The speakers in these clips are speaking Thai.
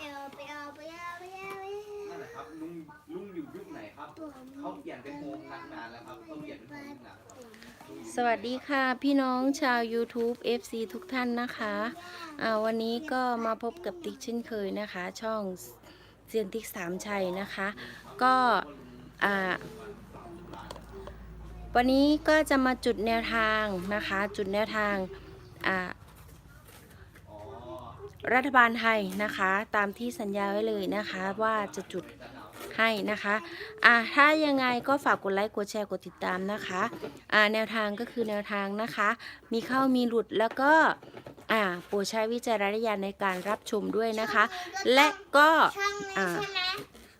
เอลไปเอาไปเอาไปเอาไปนั่นแหละครับลุงลุงอยู่ยุคไหนครับเขาเปลี่ยนเป็นโฮมนานแล้วครับเขาเปลี่ยนเป็นโฮมนานแล้วลุงอสวัสดีค่ะพี่น้องชาว YouTube FC ทุกท่านนะคะอ่าวันนี้ก็มาพบกับติ๊กเช่นเคยนะคะ ช่องเซียนติ๊กสามชัยนะคะ ก็อ่าวันนี้ก็จะมาจุดแนวทางนะคะ จุดแนวทางอ่า รัฐบาลไทยนะคะ ตามที่สัญญาไว้เลยนะคะ ว่าจะจุดให้นะคะอ่าถ้ายังไงก็ฝากกดไลค์ กดแชร์ กดติดตามนะคะอ่าแนวทางก็คือแนวทางนะคะ มีเข้ามีหลุดแล้วก็อ่าโปรดใช้วิจารณญาณในการรับชมด้วยนะคะ และก็ช่องนี้อ่า ใช่ไหม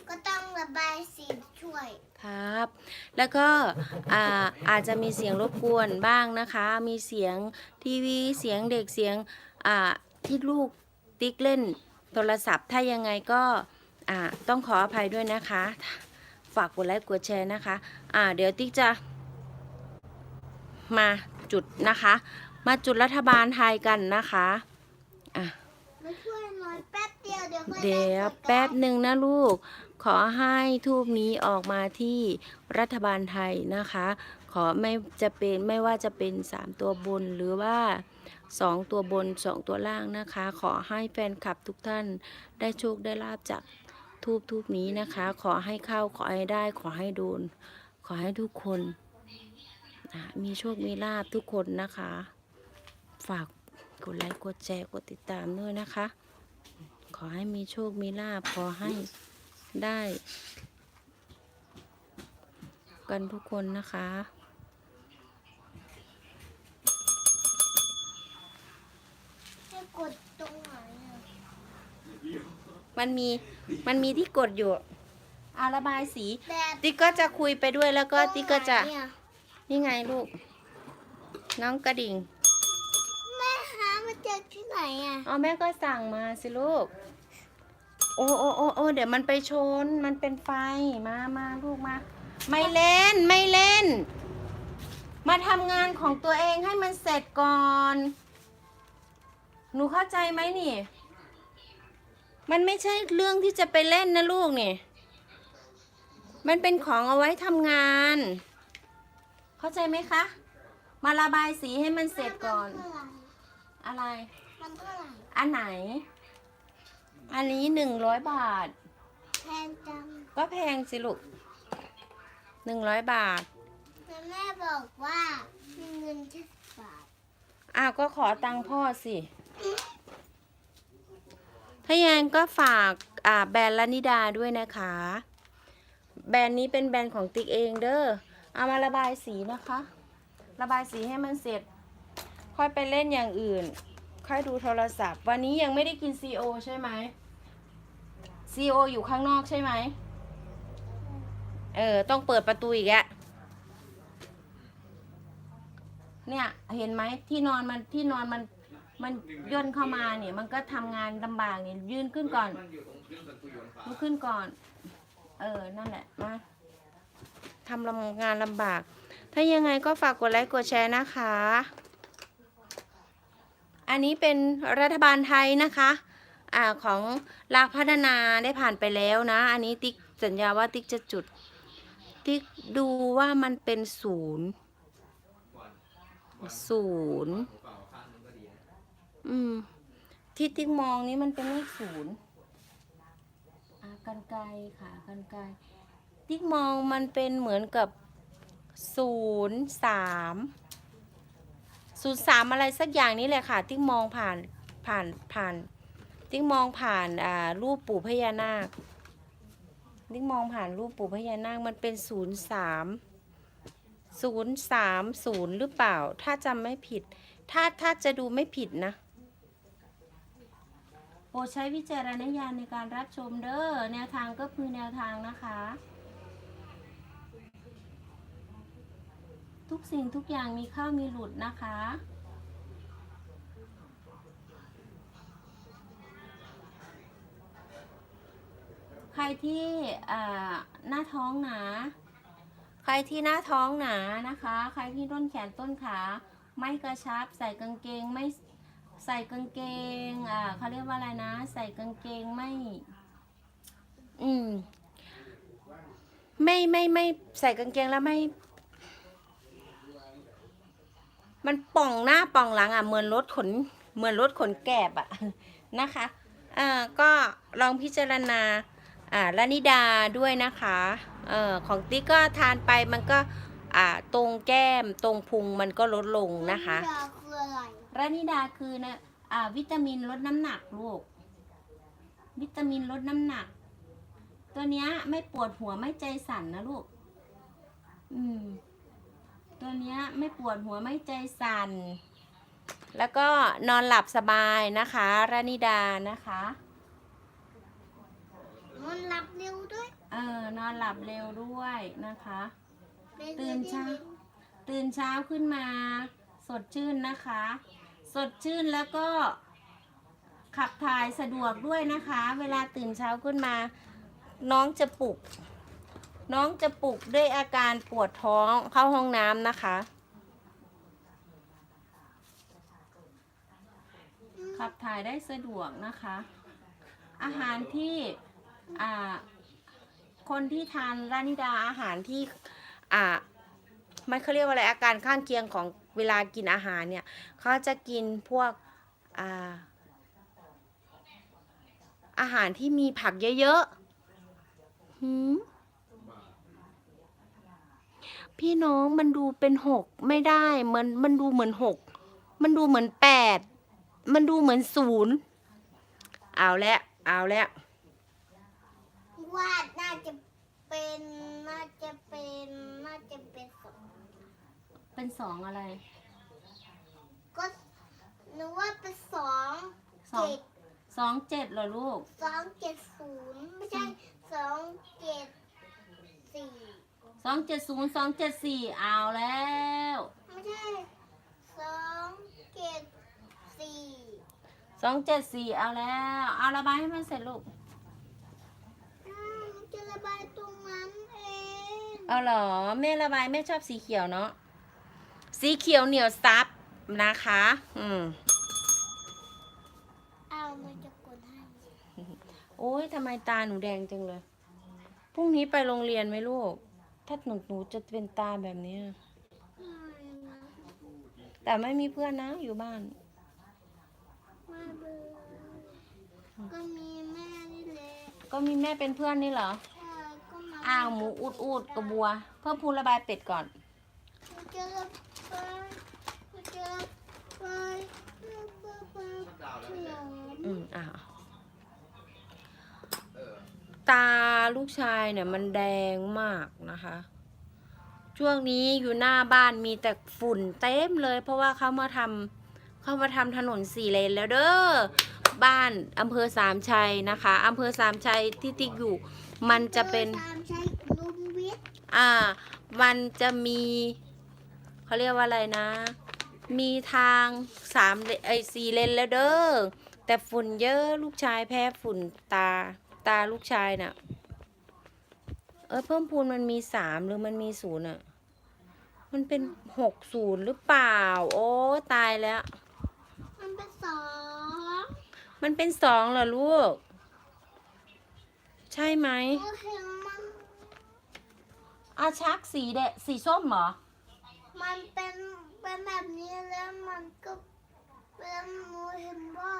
ก็ต้องระบายสีช่วย ครับ แล้วก็อ่าอาจจะมีเสียงรบกวนบ้างนะคะ มีเสียงทีวี เสียงเด็ก เสียงอ่าที่ลูก ติ๊กเล่นโทรศัพท์ ถ้ายังไงก็อ่าต้องขออภัยด้วยนะคะ ฝากกดไลค์กดแชร์นะคะอ่าเดี๋ยวติ๊กจะมาจุดนะคะ มาจุดรัฐบาลไทยกันนะคะอะมาช่วยหน่อยแป๊บเดียวเดี๋ยวค่อยเดี๋ยวไลฟ์สดแป๊บหนึ่งนะลูก ขอให้ทูบนี้ออกมาที่รัฐบาลไทยนะคะ ขอไม่จะเป็นไม่ว่าจะเป็น3ตัวบนหรือว่า 2 ตัวบน 2 ตัวล่างนะคะ ขอให้แฟนคลับทุกท่านได้โชคได้ลาบจากทูบทูบนี้นะคะ ขอให้เข้าขอให้ได้ขอให้โดน ขอให้ทุกคนมีโชคมีลาบทุกคนนะคะ ฝากกดไลค์กดแชร์กดติดตามด้วยนะคะ ขอให้มีโชคมีลาภขอให้ได้ กันทุกคนนะคะ ให้กดตรงไหนอะ มันมีมันมีที่กดอยู่อาระบายสี แบบติ๊กก็จะคุยไปด้วยแล้วก็ติ๊กก็จะ ตรงไหนอนี่ไงลูก น้องกระดิ่งแม่หามาจากที่ไหนอะเอาแม่ก็สั่งมาสิลูก โอ้โอ้โอ้โอ้เดี๋ยวมันไปชน มันเป็นไฟมามาลูกมา ไม่เล่นไม่เล่น มาทำงานของตัวเองให้มันเสร็จก่อน หนูเข้าใจไหมนี่ มันไม่ใช่เรื่องที่จะไปเล่นนะลูกนี่ มันเป็นของเอาไว้ทำงาน เข้าใจไหมคะ มาระบายสีให้มันเสร็จก่อน อะไร มันเท่าไหร่อันไหน อันนี้หนึ่งร้อยบาท แพงจังก็แพงสิลูกหนึ่งร้อยบาท แต่แม่บอกว่ามีเงินแค่สิบบาท อ้าวก็ขอตังค์พ่อสิ ถ้าอย่างนั้นก็ฝากแบรนด์ลนิดาด้วยนะคะ แบรนด์นี้เป็นแบรนด์ของติ๊กเองเด้อเอามาระบายสีนะคะ ระบายสีให้มันเสร็จ ค่อยไปเล่นอย่างอื่น ค่อยดูโทรศัพท์ วันนี้ยังไม่ได้กินซีโอใช่ไหมซีโออยู่ข้างนอกใช่ไหมเออ ต้องเปิดประตูอีกอะเนี่ย เห็นไหมที่นอนมันที่นอนมัน มันย่นเข้ามาเนี่ยมันก็ทำงานลำบากเนี่ยยืนขึ้นก่อนมันอยู่ตรงเครื่องประตูยนต์ฟ้าลุกขึ้นก่อน เออ นั่นแหละมาทำลำงานลำบาก ถ้ายังไงก็ฝากกดไลค์กดแชร์นะคะ อันนี้เป็นรัฐบาลไทยนะคะอ่าของลากพัฒนาได้ผ่านไปแล้วนะ อันนี้ติ๊กสัญญาว่าติ๊กจะจุด ติ๊กดูว่ามันเป็นศูนย์ศูนย์ อืม ที่ติ๊กมองนี้มันเป็นเลขศูนย์อ่ากันไกลค่ะกันไกลติ๊กมองมันเป็นเหมือนกับศูนย์สามศูนย์สามอะไรสักอย่างนี้แหละค่ะ ติ๊กมองผ่านผ่านผ่าน ติ๊กมองผ่านอ่ารูปปู่พญานาค ติ๊กมองผ่านรูปปู่พญานาคมันเป็นศูนย์สามศูนย์สามศูนย์หรือเปล่า ถ้าจำไม่ผิด ถ้าถ้าจะดูไม่ผิดนะ โปรดใช้วิจารณญาณในการรับชมเด้อแนวทางก็คือแนวทางนะคะ ทุกสิ่งทุกอย่างมีเข้ามีหลุดนะคะใครที่หน้าท้องหนา ใครที่หน้าท้องหนานะคะ ใครที่ต้นแขนต้นขา ไม่กระชับ ใส่กางเกงไม่ ใส่กางเกง อ่าเขาเรียกว่าอะไรนะ ใส่กางเกงไม่ อืม ไม่ไม่ไม่ใส่กางเกงแล้วไม่ มันป่องหน้าป่องหลังอะ เหมือนรถขน เหมือนรถขนแกบอะนะคะเอ่าก็ลองพิจารณา อ่าลานิดาด้วยนะคะ เอ่อของติ๊กก็ทานไปมันก็ อ่า ตรงแก้มตรงพุงมันก็ลดลงนะคะ ยาคืออะไรรานิดาคือนะอ่าวิตามินลดน้ำหนักลูก วิตามินลดน้ำหนัก ตัวเนี้ยไม่ปวดหัวไม่ใจสั่นนะลูก อืม ตัวเนี้ยไม่ปวดหัวไม่ใจสั่น แล้วก็นอนหลับสบายนะคะรานิดานะคะมันรับเร็วด้วย เออนอนหลับเร็วด้วยนะคะเป็นตื่นเช้า ตื่นเช้าขึ้นมา สดชื่นนะคะ สดชื่นแล้วก็ขับถ่ายสะดวกด้วยนะคะ เวลาตื่นเช้าขึ้นมา น้องจะปลุก น้องจะปลุกด้วยอาการปวดท้องเข้าห้องน้ำนะคะ ขับถ่ายได้สะดวกนะคะ อาหารที่อ่าคนที่ทานรานิดาอาหารที่ อ่า มันเขาเรียกว่าอะไรอาการข้างเคียงของ เวลากินอาหารเนี่ยเขาจะกินพวกอ่าอาหารที่มีผักเยอะๆหืมพี่น้องมันดูเป็นหกไม่ได้มันมันดูเหมือนหกมันดูเหมือนแปดมันดูเหมือนศูนย์เอาแล้วเอาแล้วว่าน่าจะเป็นน่าจะเป็นน่าจะเป็นสอง เป็นสองอะไร ก็นึกว่าเป็นสองสอง เจ็ดสองเจ็ดเหรอลูก สองเจ็ดศูนย์ไม่ใช่สองเจ็ดสี่สองเจ็ดศูนย์สองเจ็ดสี่เอาแล้ว ไม่ใช่สองเจ็ดสี่สองเจ็ดสี่เอาแล้ว เอาระบายให้มันเสร็จลูก อ้าวมันจะระบายตรงนั้นเอง เอาเหรอ แม่ระบายแม่ชอบสีเขียวเนาะ สีเขียวเหนียวซับนะคะ อืมเอามันจะกดให้โอ้ยทำไมตาหนูแดงจังเลย พรุ่งนี้ไปโรงเรียนไหมลูก ถ้าหนูหนูจะเป็นตาแบบเนี้ยไม่นะแต่ไม่มีเพื่อนนะ อยู่บ้านไม่เบื่อก็มีแม่นี่แหละก็มีแม่เป็นเพื่อนนี่เหรอใช่ก็มาอ้าวหมูอุดอุดกระบัว เพิ่มพูนระบายเป็ดก่อนมันจะ ระบายมันจะระบายระบายชักดาวน์แล้วฉไม่ใช่ลามอืมอ่าเออตาลูกชายเนี่ยมันแดงมากนะคะ ช่วงนี้อยู่หน้าบ้านมีแต่ฝุ่นเต็มเลย เพราะว่าเขามาทำเขามาทำถนนสี่เลนแล้วเด้อบ้านอำเภอสามชัยนะคะอำเภอสามชัยที่ติ๊กอยู่ มันจะเป็นตามใช้ลุมวิทย์อ่า มันจะมี เขาเรียกว่าอะไรนะ มีทางสามเลไอสี่เลนแล้วเด้อแต่ฝุ่นเยอะลูกชายแพ้ฝุ่นตาตาลูกชายน่ะ เออเพิ่มพูนมันมีสามหรือมันมีศูนย์อะ มันเป็นหกศูนย์หรือเปล่า โอ้ตายแล้ว มันเป็นสองมันเป็นสองเหรอลูก ใช่ไหมโอเคมันอาชักสีแดงสีส้มเหรอ มันเป็นเป็นแบบนี้แล้วมันก็เป็นหนูเห็นว่า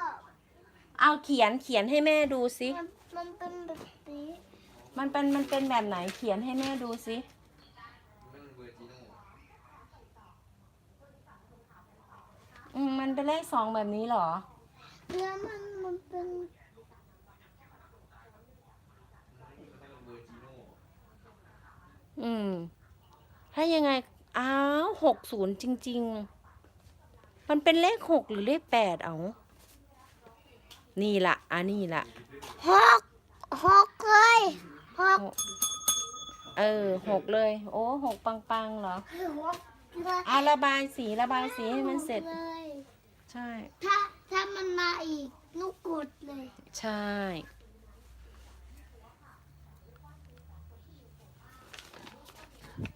เอาเขียนเขียนให้แม่ดูสิ มันมันเป็นแบบนี้มันเป็นมันเป็นแบบไหนเขียนให้แม่ดูสิมันเวอร์จิโน่อืมมันเป็นเลขสองแบบนี้เหรอ แล้วมันมันเป็นมันเวอร์จิโน่อืม ถ้ายังไง อ้าวหกศูนย์จริง ๆ มันเป็นเลขหกหรือเลขแปดเอานี่ละอันนี้ละหกหกเลยหกเออหกเลย โอ้หกปังๆเหรอหกเลยอะระบายสีระบายสีให้มันเสร็จเลยใช่ ถ้าถ้ามันมาอีกนุกกดเลย ใช่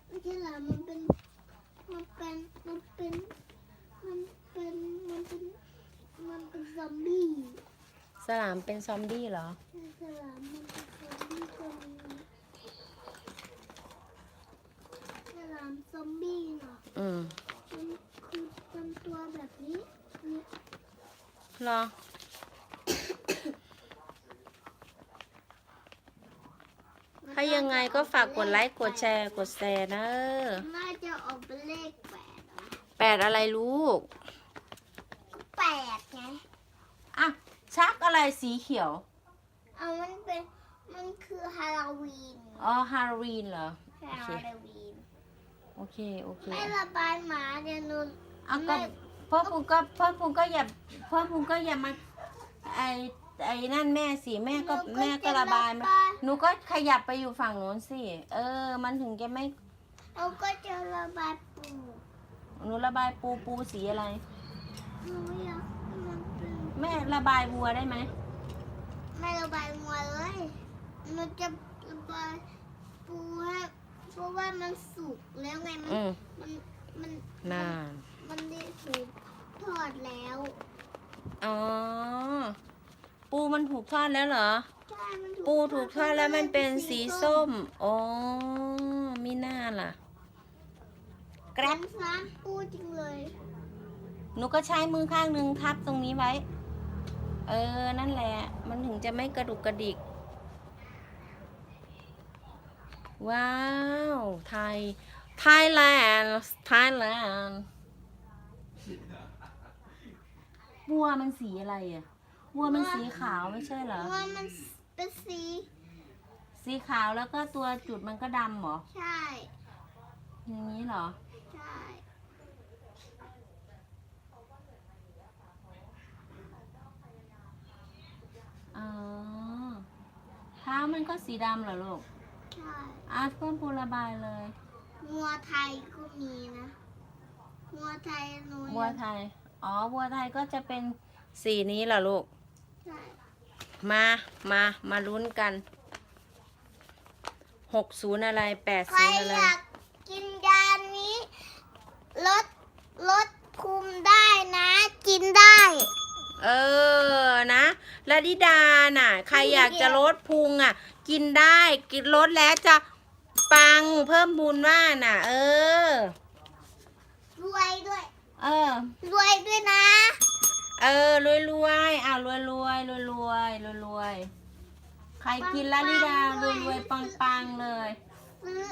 ไม่ใช่หรอมันเป็น มันเป็น มันเป็น มันเป็น มันเป็นมมันเป็นซอมบี้สลามเป็นซอมบี้เหรอ สลามมันเป็นซอมบี้ตัวนี้สลามซอมบี้เนาะอืมมันคือเป็นตัวแบบนี้เนี่ย เหรอ ถ้ายังไงก็ฝากกดไลค์กดแชร์กดแชร์นะน่าจะออกเป็นเลขแปดอะแปดอะไรลูกก็แปดไงอะชักอะไรสีเขียว เอามันเป็นมันคือฮาโลวีนอ๋อฮาโลวีนเหรอใช่โอเคฮาโลวีนโอเคโอเคไม่ระบายหมาเดี๋ยวหนูอะไม่ก็พ่อพุงก็พ่อพุงก็อย่าพ่อพุงก็อย่ามาไอ ไอ้นั่นแม่สิแม่ก็หนูแม่ก็ระบายจมาหนูก็ขยับไปอยู่ฝั่งโน้นสิเออ มันถึงจะไม่เราก็จะระบายปูหนูระบายปูปูสีอะไร หนูอยากให้มันเป็นแม่ระบายวัวได้ไหมไม่ระบายมัวเลยหนูจะระบายปูให้เพราะว่ามันสุกแล้วไงมันอืมมันมันน่ามันได้ถูกทอดแล้ว อ๋อ ปูมันถูกทอดแล้วเหรอ ใช่มันปูถูกทอดแล้วมันเป็นสีส้มอ๋อมีหน้าล่ะ แกรมซ้ำปูจริงเลยหนูก็ใช้มือข้างหนึ่งทับตรงนี้ไว้ เออ นั่นแหละ มันถึงจะไม่กระดุกกระดิก ว้าว ไทย ไทยแลนด์ ไทยแลนด์วัวมันสีอะไรอะ วัวมันสีขาวไม่ใช่เหรอ ว่ามันเป็นสี สีขาวแล้วก็ตัวจุดมันก็ดำเหรอ ใช่ อย่างนี้เหรอ ใช่ อ๋อเท้ามันก็สีดำเหรอลูกใช่อาเพิ่มปูระบายเลยงัวไทยก็มีนะงัวไทยหนูวัวไทย อ๋อ วัวไทยก็จะเป็นสีนี้เหรอลูกใช่ มา มา มาลุ้นกัน หกศูนย์อะไรแปดใครศูนย์อะไรอยากกินยานี้ลดลดภูมิได้นะ กินได้ เออ นะละดิดา น่ะ ใครอยากจะลดพุงอะ กินได้ กินลดแล้วจะปังเพิ่มบุญว่าน่ะ เออ รวยด้วย เออ รวยด้วยนะ เออรวยรวยๆอะรวยรวยรวยรวยรวยรวยๆใครกินละลิดารวยรวยปังปังๆเลยซื้อ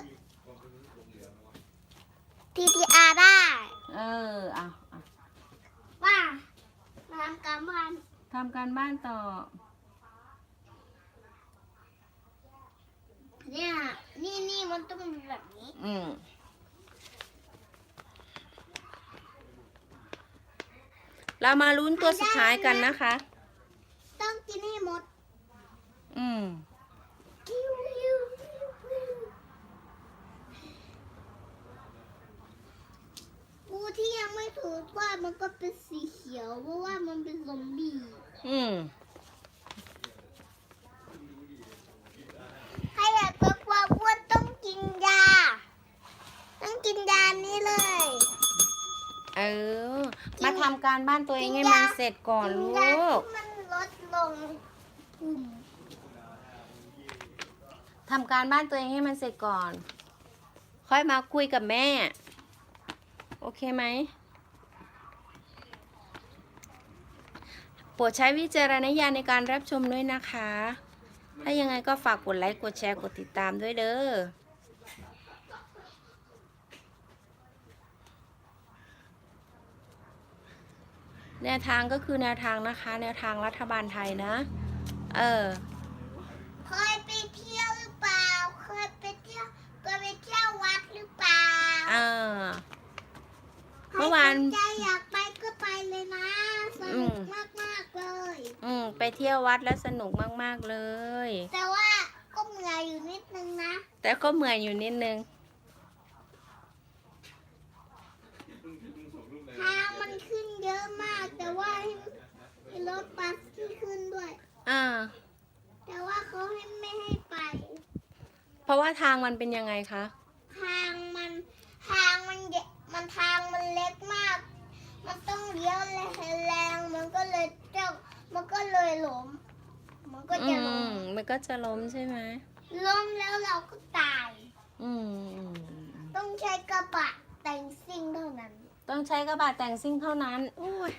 TTR ได้ เอออะอะว่าทำการบ้านทำการบ้านต่อ เนี่ยนี่นี่มันต้องเป็นแบบนี้ อืม เรามาลุ้นตัวสุดท้ายกันนะคะ ต้องกินให้หมด อืมคิวคิวคิวคิวปูที่ยังไม่ถูกว่าดมันก็เป็นสีเขียวเพราะว่ามันเป็นซอมบี้ อืม ใครอยากลดความอ้วนต้องกินยา ต้องกินยานี้เลย เออ มาทำการบ้านตัวเองให้มันเสร็จก่อนกินลูยากกที่มันลดลงภูมิทำการบ้านตัวเองให้มันเสร็จก่อน ค่อยมาคุยกับแม่ โอเคไหมโปรดใช้วิจารณญาณในการรับชมด้วยนะคะ ถ้ายังไงก็ฝากกดไลค์ กดแชร์ กดติดตามด้วยเด้อ แนวทางก็คือแนวทางนะคะ แนวทางรัฐบาลไทยนะ เออ เคยไปเที่ยวหรือเปล่า เคยไปเที่ยวเคยไปเที่ยววัดหรือเปล่าอ่าเมื่อวาน ใครสนใจอยากไปก็ไปเลยนะสอืนุมกมากมากๆเลย อืมไปเที่ยววัดแล้วสนุกมากๆเลย แต่ว่าก็เหนื่อยอยู่นิดนึงนะ แต่ก็เหมือนอยู่นิดนึง ทางมันขึ้น เยอะมาก แต่ว่าให้ให้รถบัสที่ขึ้นด้วย อ่า แต่ว่าเขาให้ไม่ให้ไป เพราะว่าทางมันเป็นยังไงคะ ทางมันทางมันเยมันทางมันเล็กมาก มันต้องเลี้ยวแรงๆมันก็เลยก็เลยล้มมันก็อืจะล้มม มันก็จะล้มใช่ไหม ล้มแล้วเราก็ตาย อืมอืมต้องใช้กระบะแต่งซิ่งเท่านั้น ต้องใช้กระบะแต่งซิ่งเท่านั้นโอ้ย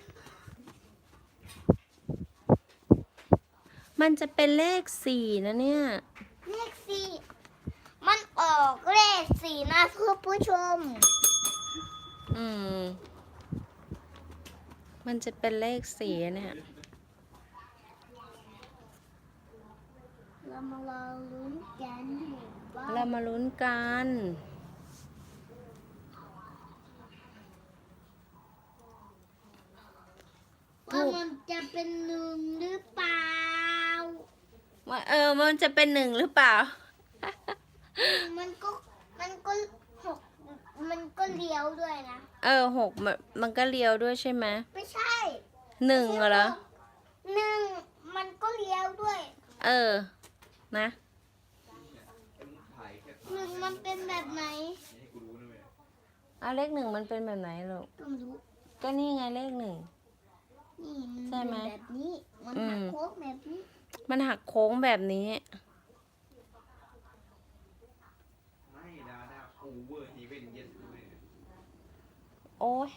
มันจะเป็นเลขสี่นะเนี่ย เลขสี่มันออกเลขสี่นะเพื่อผู้ชม อืม มันจะเป็นเลขสี่เนี่ย เรามารอลุ้นกันว่าเรามาลุ้นกัน ว่ามันจะเป็นหนึ่งหรือเปล่าว่าเออ มันจะเป็นหนึ่งหรือเปล่า มันก็มันก็หกมันก็เลี้ยวด้วยนะ เออหกมันมันก็เลี้ยวด้วยใช่ไหมไม่ใช่หนึ่งเหรอหนึ่งมันก็เลี้ยวด้วย เออ นะไอ้มึงถ่ายแค่หนึ่งมันเป็นแบบไหนให้กูรู้นะเว้ยเอาเลขหนึ่งมันเป็นแบบไหนลูกต้องรู้ก็นี่ไงเลขหนึ่ง นี่มันใช่ไหมเป็นแบบนี้ มันอืมหักโค้งแบบนี้ มันหักโค้งแบบนี้ไม่ดาด้าโอเวอร์ฮีเวนเยสด้วยโอ้ย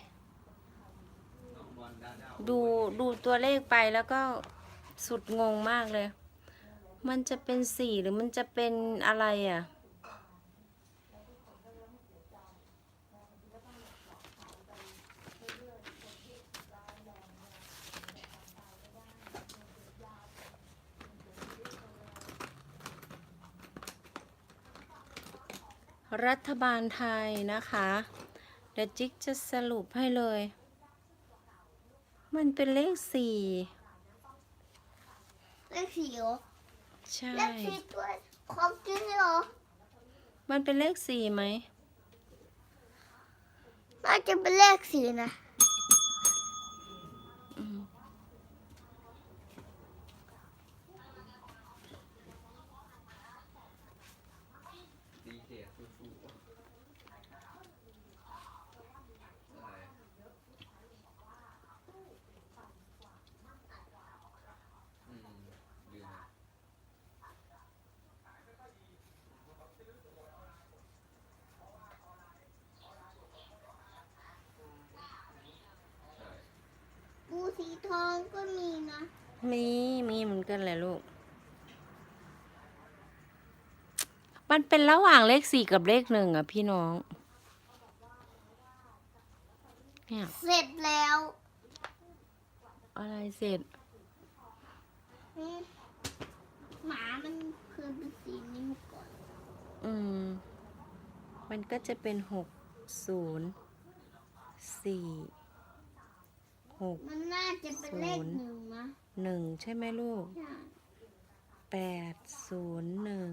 น้องบอลดาด้าดูดูตัวเลขไปแล้วก็สุดงงมากเลย มันจะเป็นสี่หรือมันจะเป็นอะไรอะ รัฐบาลไทยนะคะเดี๋ยวจิ๊กจะสรุปให้เลย มันเป็นเลขสี่เลขสี่เหรอใช่เลขสี่ตัวของจริงเหรอมันเป็นเลขสี่ไหมน่าจะเป็นเลขสี่นะ อืม ดีเจสู้ๆอะไรอืมลืมละใช่ ปูสีทองก็มีนะ มีมีเหมือนกันแหละลูก มันเป็นระหว่างเลขสี่กับเลขหนึ่งอะพี่น้อง เนี่ย เสร็จแล้ว อะไรเสร็จอืมหมามันเคยเป็นสีนี้มาก่อน อืม มันก็จะเป็นหกศูนย์สี่หก มันน่าจะเป็นเลขศูนย์หนึ่งนะ หนึ่งใช่ไหมลูกแปดศูนย์หนึ่ง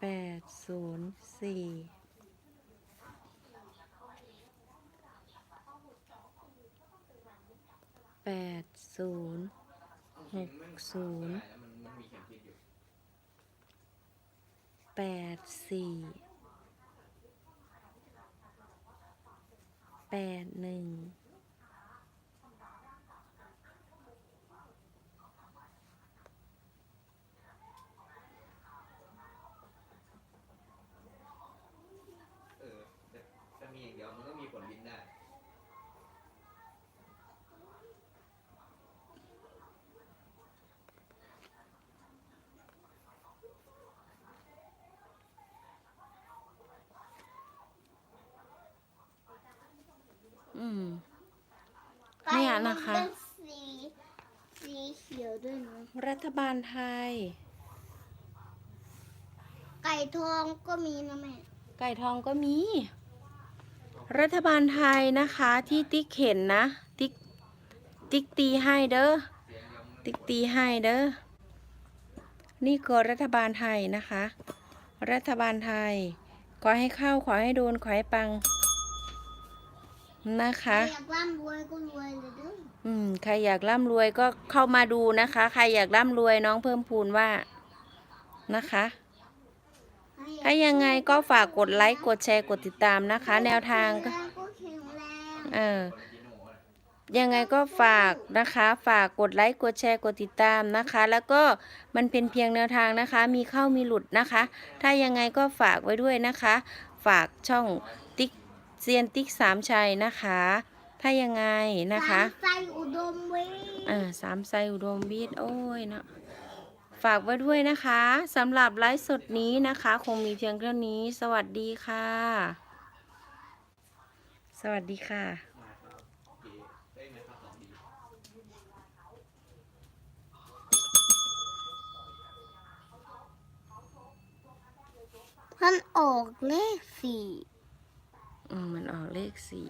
แปดศูนย์สี่แปดศูนย์หกศูนย์แปดสี่แปดหนึ่ง เออแต่ถ้ามีอย่างเดียวมันก็มีผลบินได้ อืม ไก่ เนี่ยมันะคะ เป็นสีสีเขียวด้วยนะรัฐบาลไทย ไก่ทองก็มีนะแม่ ไก่ทองก็มี รัฐบาลไทยนะคะที่ติ๊กเห็นนะ ติ๊กติ๊กตีให้เด้อเสียงเดียวมันติ๊กตีให้เด้อนี่ก็รัฐบาลไทยนะคะ รัฐบาลไทย ขอให้เข้าขอให้โดนขอให้ปัง นะคะ อยากร่ำรวยก็รวยเลยเด้ออืมใครอยากร่ำรวยก็เข้ามาดูนะคะ ใครอยากร่ำรวยน้องเพิ่มพูนว่านะคะ ถ้ายังไงก็ฝากกดไลค์กดแชร์กดติดตามนะคะ แนวทางก็แข็งแรงก็แข็งแรงเออคอลลาเจโน่อะไรยังไงก็ฝากนะคะ ฝากกดไลค์กดแชร์กดติดตามนะคะ แล้วก็มันเป็นเพียงแนวทางนะคะ มีเข้ามีหลุดนะคะ ถ้ายังไงก็ฝากไว้ด้วยนะคะ ฝากช่องติ๊ก เซียนติ๊กสามชัยนะคะ ถ้ายังไงนะคะสามไส้อุดมวิทอ่าสามไซอุดมวิทย์โอ้ยเนาะฝากไว้ด้วยนะคะสำหรับไลฟ์สดนี้นะคะ คงมีเพียงเท่านี้ สวัสดีค่ะ สวัสดีค่ะมาครับโอเคได้ไหมครับสองดีมันออกเลขสี่อืม มันออกเลขสี่